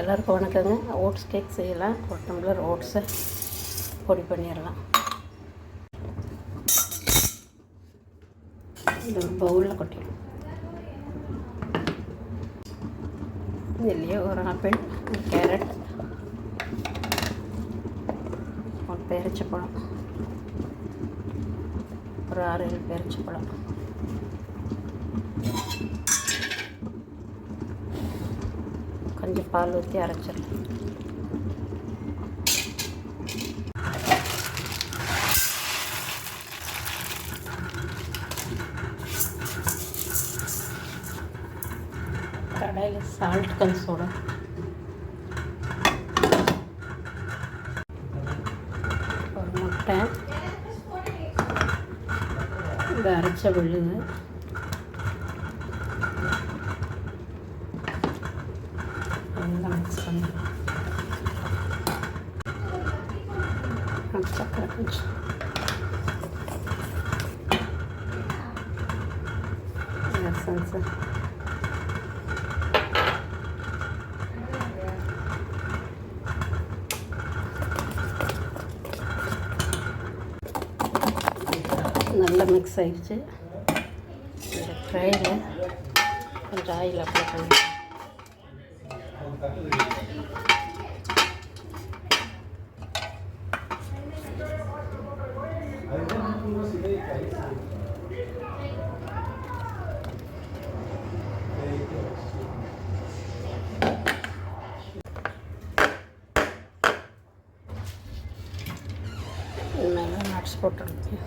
எல்லாருக்கும் வணக்கங்க. Oats cake செய்யலாம். ஒரு டம்ளர் ஓட்ஸை பொடி பண்ணிடலாம். இது ஒரு பவுலில் கொட்டிடும் இதுலேயே ஒரு ஆப்பிள் ஒரு கேரட் ஒரு பேரிச்சப்பழம் ஒரு ஆறு ஏழு பேரிச்சப்பழம் கொஞ்சம் பால் ஊற்றி அரைச்சிடலாம். கடையில் சால்ட் கொஞ்சம் சோடா. ஒரு முட்டை. இந்த அரைச்ச விழுது எல்லாம் மிக்ஸ் பண்ணி சக்கரை கொஞ்சம் எசன்ஸு நல்லா மிக்ஸ் ஆயிடுச்சு. இந்த ட்ரையில் கொஞ்சம் ஆயில் அப்ளை பண்ணி இது மேலே நட்ஸ் போட்டுருக்கேன்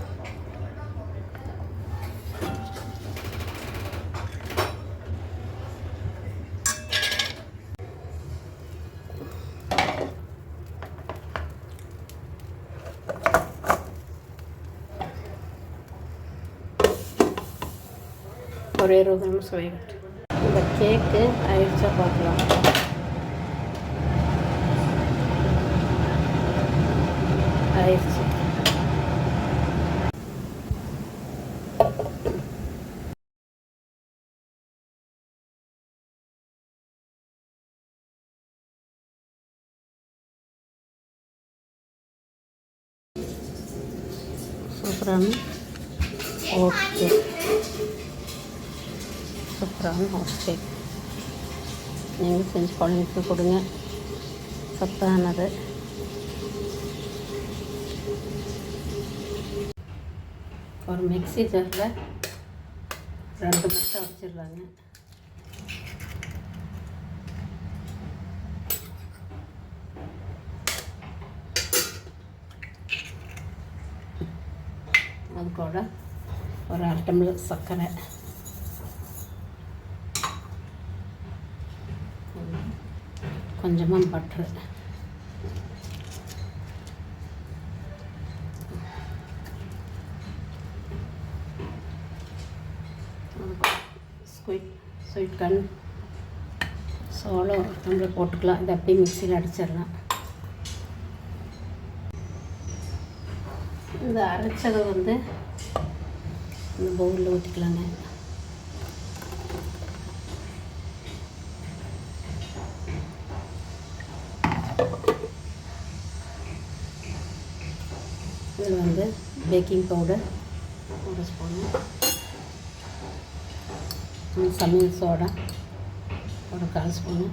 ஒரு இருபது நிமிஷம் வேகட்டும் இந்த கேக்கு ஆயிடுச்சா பார்க்கலாம் ஆயிடுச்சு சூப்பரான ஓகே சூப்பரான ஹவுஸ் கேக் நீங்கள் செஞ்சு குழந்தைக்கு கொடுங்க சத்தானது ஒரு மிக்சி ஜாரில் ரெண்டு முட்டை வச்சிடலாங்க அது கூட ஒரு அரை டம்ளர் சர்க்கரை கொஞ்சமாக பட்ரு ஸ்வீட் ஸ்வீட் கார்ன் சோளம் ஒரு டம்ளர் போட்டுக்கலாம். இதை அப்படியே மிக்சியில் அடிச்சிடலாம். இந்த அரைச்சதை வந்து இந்த பவுலில் ஊற்றிக்கலாங்க இதில் வந்து பேக்கிங் பவுடர் ஒரு ஸ்பூனு சமையல் சோடா ஒரு கால் ஸ்பூனு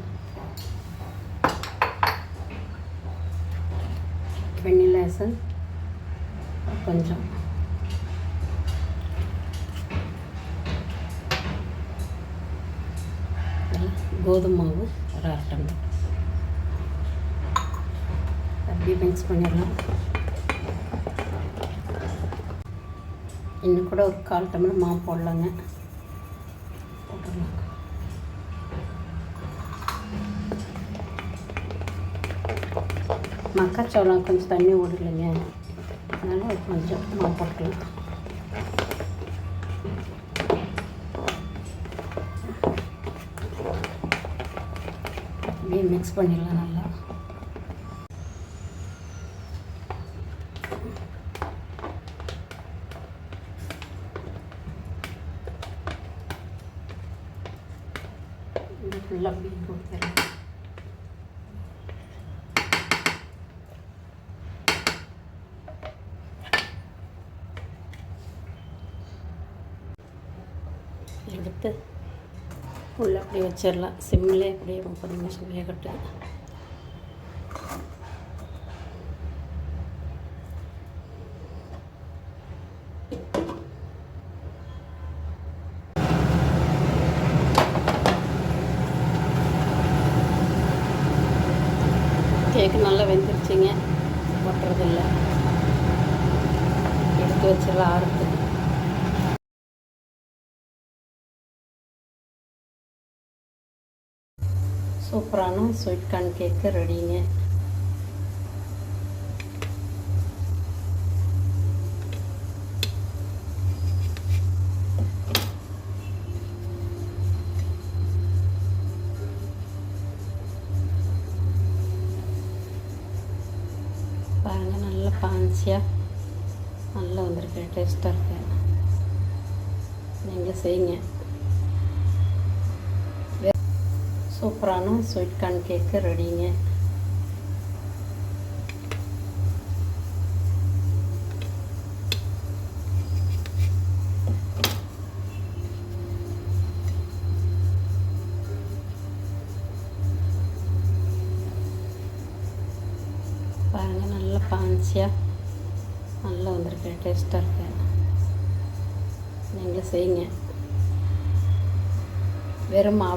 வெண்ணிலா எசன் கொஞ்சம். கோதுமை மாவு ஒரு அரை டம்ளர். அப்படியே மிக்ஸ் பண்ணிடலாம். இன்னும் கூட ஒரு கால் டம்ளர் மாவு போடலாங்க. போட்டுடலாம். மக்காச்சோளம் கொஞ்சம் தண்ணி ஓடலைங்க அதனால் கொஞ்சம் மாவு போட்டுக்கலாம். அப்படியே மிக்ஸ் பண்ணிடலாம் நல்லா. ஃபுல்லாக பீட் கொடுத்துருவேன் எடுத்து உள்ளே அப்படியே வச்சிடலாம். சிம்மில் அப்படியே முப்பது நிமிஷம் வேகட்டும் கேக்கு நல்லா வெந்துருச்சுங்க ஒட்டுறதில்ல எடுத்து வச்சிடலாம் ஆறுத்து சூப்பரான ஸ்வீட் கார்ன் கேக்கு ரெடிங்க. பாருங்கள் நல்லா பான்சியாக சூப்பரான ஸ்வீட் கார்ன் கேக்கு ரெடிங்க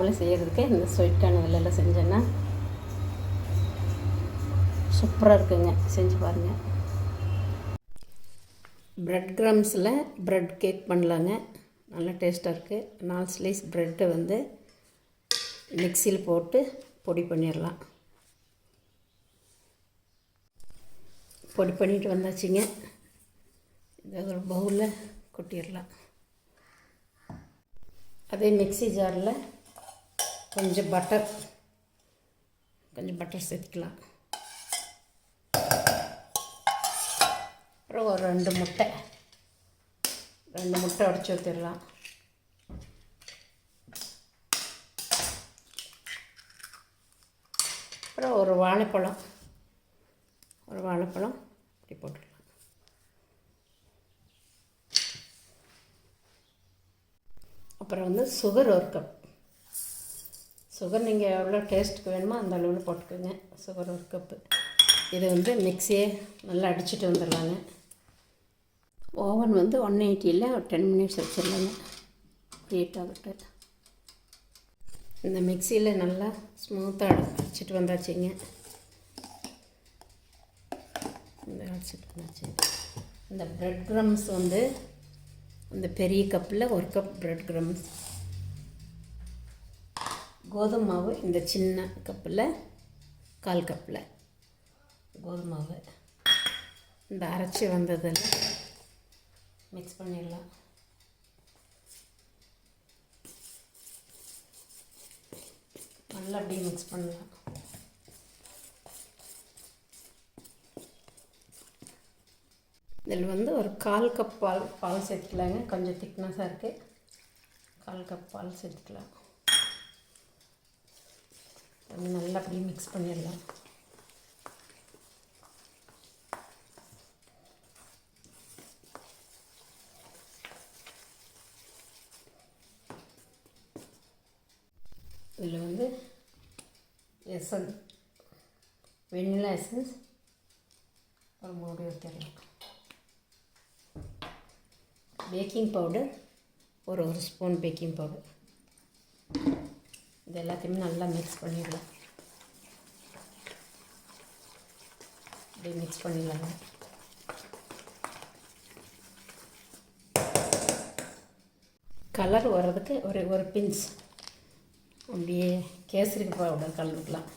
வெறும் செய்கிறதுக்கு இந்த ஸ்வீட்டான கார்ன் செஞ்சேன்னா சூப்பராக இருக்குங்க. செஞ்சு பாருங்கள் ப்ரெட் க்ரம்ஸில் ப்ரெட் கேக் பண்ணலாங்க. நல்லா டேஸ்ட்டாக இருக்குது நாலு ஸ்லைஸ் ப்ரெட்டை வந்து மிக்சியில் போட்டு பொடி பண்ணிடலாம் பொடி பண்ணிட்டு வந்தாச்சுங்க. இதை ஒரு பவுலில் கொட்டிடலாம் அதே மிக்ஸி ஜாரில் கொஞ்சம் பட்டர் கொஞ்சம் பட்டர் சேர்த்துக்கலாம். அப்புறம் ஒரு ரெண்டு முட்டை. ரெண்டு முட்டை உடச்சி ஊற்றிடலாம் அப்புறம் ஒரு வாழைப்பழம். ஒரு வாழைப்பழம் இப்படி போட்டுடலாம் அப்புறம் வந்து சுகர் ஒரு கப் சுகர் நீங்கள் எவ்வளோ டேஸ்ட்டுக்கு வேணுமோ அந்த அளவில் போட்டுக்கோங்க. சுகர் ஒரு கப்பு இதை வந்து மிக்சியே நல்லா அடிச்சுட்டு வந்துடலாங்க. ஓவன் வந்து ஒன் எயிட்டியில் ஒரு டென் மினிட்ஸ் வச்சிடலாங்க. ஹீட் ஆகட்டும் இந்த மிக்சியில் நல்லா ஸ்மூத்தாக அடிச்சிட்டு வந்தாச்சுங்க. இந்த அடிச்சிட்டு வந்தாச்சு. இந்த ப்ரெட் க்ரம்ஸ் வந்து அந்த பெரிய கப்பில் ஒரு கப் ப்ரெட் க்ரம்ஸ் கோதுமை மாவு இந்த சின்ன கப்பில் கால் கப்பில். கோதுமை மாவு இந்த அரைச்சி வந்ததில் மிக்ஸ் பண்ணிடலாம். நல்லா அப்படியே மிக்ஸ் பண்ணலாம். இதில் வந்து ஒரு கால் கப் பால் பால் சேர்த்துக்கலாங்க. கொஞ்சம் திக்னஸாக இருக்குது கால் கப் பால் சேர்த்துக்கலாம். கொஞ்சம் நல்லா அப்படியே மிக்ஸ் பண்ணிடலாம். இதில் வந்து எசன் வெண்ணிலா எசன்ஸ் ஒரு மூடி ஊற்றிடலாம் பேக்கிங் பவுடர் ஒரு ஒரு ஸ்பூன் பேக்கிங் பவுடர் இது எல்லாத்தையுமே நல்லா மிக்ஸ் பண்ணிடலாம். அப்படியே மிக்ஸ் பண்ணிடலாங்க கலர் வர்றதுக்கு ஒரு ஒரு பிஞ்ச் அப்படியே கேசரிக்கு பவுடர் கலந்துக்கலாம்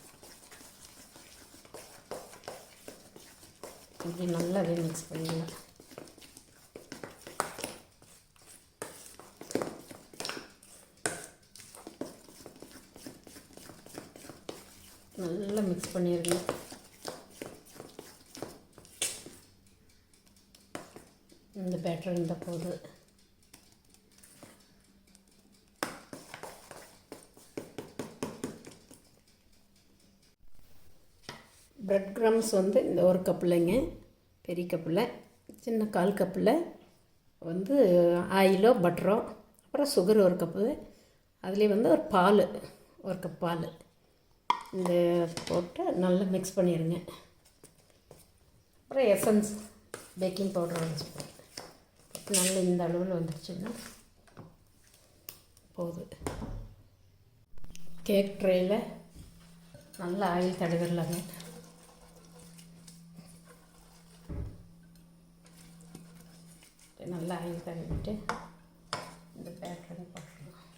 இப்படி நல்லா அப்படியே மிக்ஸ் பண்ணிடலாம். நல்லா மிக்ஸ் பண்ணிடுங்க இந்த பேட்டர் இந்த போது ப்ரெட் க்ரம்ஸ் வந்து இந்த ஒரு கப்பில்ங்க பெரிய கப்பில் சின்ன கால் கப்பில் வந்து ஆயிலோ பட்டரோ அப்புறம் சுகர் ஒரு கப்பு. அதுலேயே வந்து ஒரு பால் ஒரு கப் பால். இந்த போட்டு நல்லா மிக்ஸ் பண்ணிடுங்க அப்புறம் எசன்ஸ் பேக்கிங் பவுடர் வந்து நல்ல இந்த அளவில் வந்துடுச்சுன்னா போகுது கேக் ட்ரேயில் நல்லா ஆயில் தடவிடலாங்க நல்லா ஆயில் தடவிட்டு இந்த பேட்டரை போட்டுடலாம்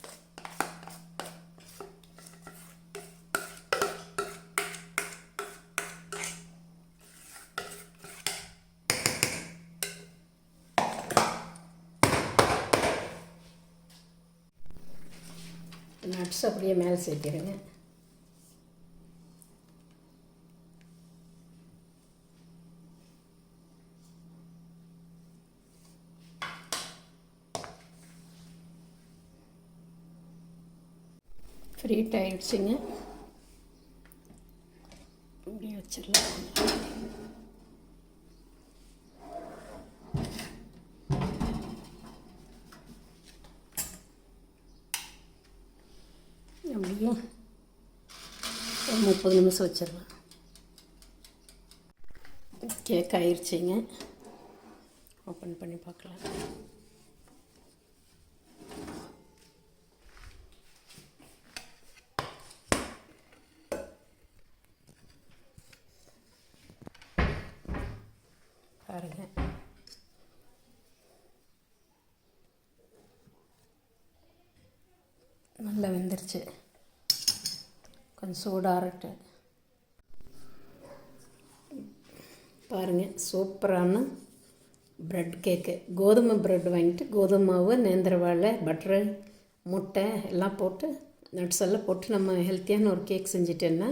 நட்ஸ் அப்படியே மேலே சேர்த்திடுங்க. ஃப்ரீட் ஆயிடுச்சுங்க அப்படியே வச்சிடலாம் அப்படியே ஒரு முப்பது நிமிஷம் வச்சிடலாம். கேக் ஆயிடுச்சிங்க ஓப்பன் பண்ணி பார்க்கலாம். பாருங்கள் நல்லா வெந்துருச்சு. கொஞ்சம் சூடாகட்டு பாருங்கள் சூப்பரான ப்ரெட் கேக்கு கோதுமை ப்ரெட் வாங்கிட்டு கோதுமை மாவு நேந்திரவாழை பட்டரு முட்டை எல்லாம் போட்டு நட்ஸ் எல்லாம் போட்டு நம்ம ஹெல்த்தியான ஒரு கேக் செஞ்சுட்டேன்னா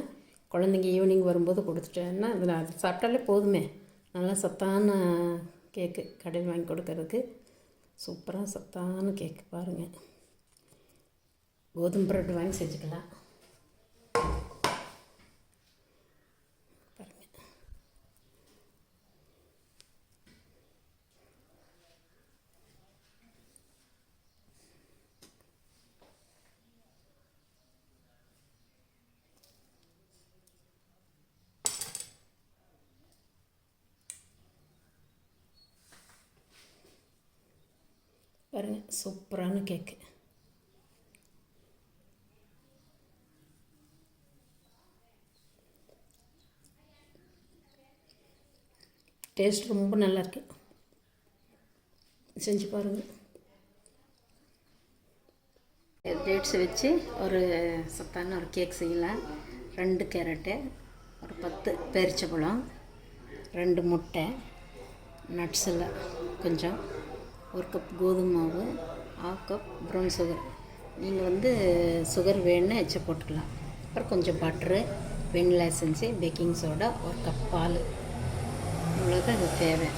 குழந்தைங்க ஈவினிங் வரும்போது கொடுத்துட்டேன்னா அதில் அது சாப்பிட்டாலே போதுமே. நல்லா சத்தான கேக்கு கடையில் வாங்கி கொடுக்கறதுக்கு. சூப்பராக சத்தான கேக்கு பாருங்கள் கோதுமை ப்ரெட் வாங்கி செஞ்சுக்கலாம். பாருங்க சூப்பரான கேக்கு டேஸ்ட் ரொம்ப நல்லாயிருக்கு செஞ்சு பாருங்கள் டேட்ஸ் வச்சு ஒரு சத்தான ஒரு கேக் செய்யலாம். ரெண்டு கேரட்டு ஒரு பத்து பேரிச்சப்பழம் ரெண்டு முட்டை நட்ஸ் எல்லாம் கொஞ்சம். ஒரு கப் கோதுமை மாவு ஆஃப் கப் ப்ரௌன் சுகர் நீங்கள் வந்து சுகர் வேணும்னு எச்ச போட்டுக்கலாம். அப்புறம் கொஞ்சம் butter vanilla essence baking soda ஒரு கப் பால். இவ்வளோதான் இது தேவை.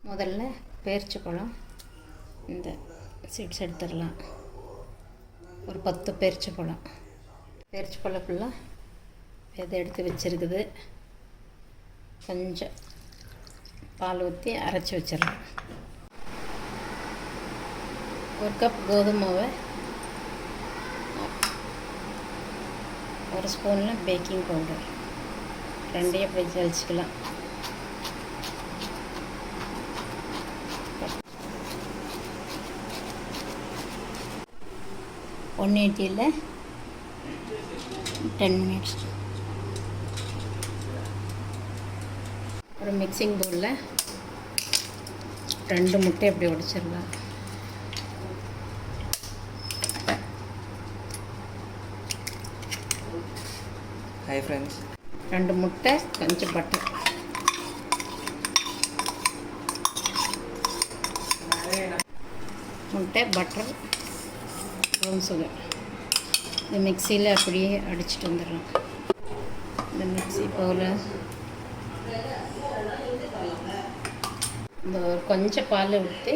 முதல்ல பேரிச்ச பழம் இந்த சீட்ஸ் எடுத்துடலாம். ஒரு பத்து பேரிச்ச பழம். பேரிச்ச பழம் ஃபுல்லாக விதை எடுத்து வச்சுருக்குது. கொஞ்சம் பால் ஊற்றி அரைச்சி வச்சிடலாம். ஒரு கப் கோதுமாவை ஒரு ஸ்பூனில் பேக்கிங் பவுடர் ரெண்டையும் அப்படி ஜலிச்சிக்கலாம் ஒன் எயிட்டியில் டென் மினிட்ஸ் ஒரு மிக்சிங் பவுலில் ரெண்டு முட்டை அப்படி உடைச்சிடலாம் ஹாய் ஃப்ரெண்ட்ஸ் ரெண்டு முட்டை கொஞ்சம் பட்டர் முட்டை பட்டர் ப்ரௌன் சுகர் இந்த மிக்சியில் அப்படியே அடிச்சிட்டு வந்துடலாம். இந்த மிக்ஸி பவுல இந்த ஒரு கொஞ்சம் பால் ஊற்றி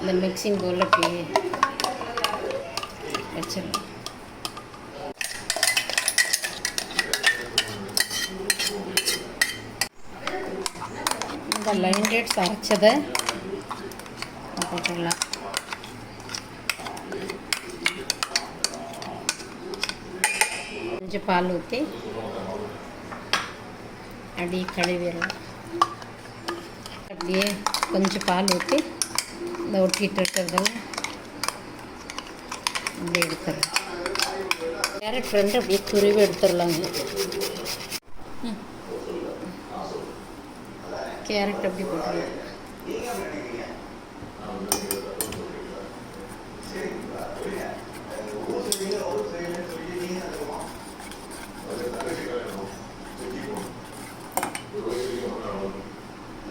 இந்த மிக்சிங் பவுலில் அப்படியே வச்சிடலாம். இந்த லைன் டேட்ஸ் அரைச்சதை போட்டுக்கலாம் கொஞ்சம் பால் ஊற்றி அப்படியே கழுவிடலாம். அப்படியே கொஞ்சம் பால் ஊற்றி இந்த ஒட்டிகிட்டு இருக்கிறதெல்லாம் அப்படியே எடுத்துடலாம் கேரட் ஃப்ரெண்டு அப்படியே துருவி எடுத்துடலாங்க. கேரட் அப்படி போட்டுடலாம்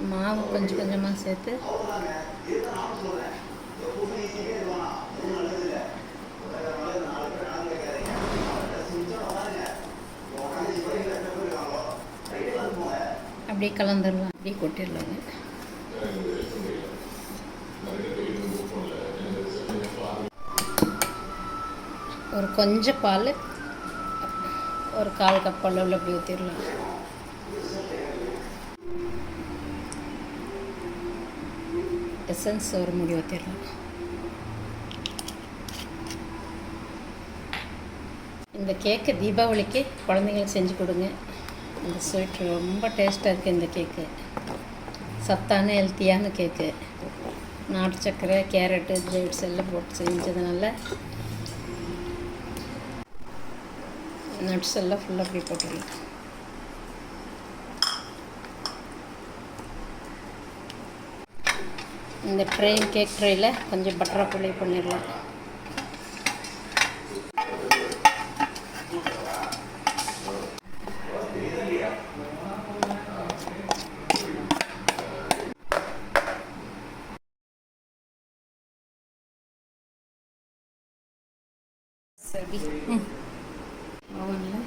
மாவு கொஞ்சம் கொஞ்சமாக சேர்த்து. அப்படியே கலந்துடலாம். அப்படியே கொட்டிடலாங்க ஒரு கொஞ்சம் பால் ஒரு கால் கப் அளவில் அப்படி ஊற்றிடலாம் எசன்ஸ் ஒரு முடி ஊற்றிடலாம் இந்த கேக்கு தீபாவளிக்கு குழந்தைங்களுக்கு செஞ்சு கொடுங்க. இந்த ஸ்வீட் ரொம்ப டேஸ்ட்டாக இருக்குது இந்த கேக்கு. சத்தான ஹெல்த்தியான கேக்கு. நாட்டு சர்க்கரை கேரட்டு டேட்ஸ் எல்லாம் போட்டு செஞ்சதுனால நட்ஸ் எல்லாம் ஃபுல்லாக அப்படி போட்டுருக்கேன் இந்த ட்ரெயின் கேக் ட்ரையில் கொஞ்சம் பட்டர் அப்ளை பண்ணிடலாம் சரி ம் ஓவனில்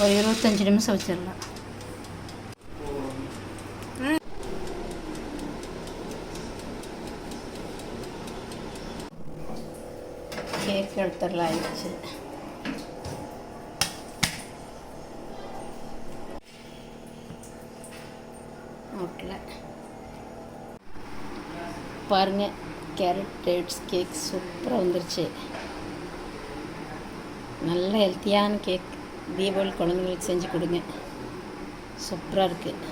ஒரு இருபத்தஞ்சி நிமிஷம் வச்சிடலாம் கேக் எடுத்துடலாம் ஆயிடுச்சு. ஓகே பாருங்கள் கேரட் டேட்ஸ் கேக் சூப்பராக வந்துருச்சு. நல்ல ஹெல்த்தியான கேக் தீபாவளி குழந்தைங்களுக்கு செஞ்சு கொடுங்க. சூப்பராக இருக்குது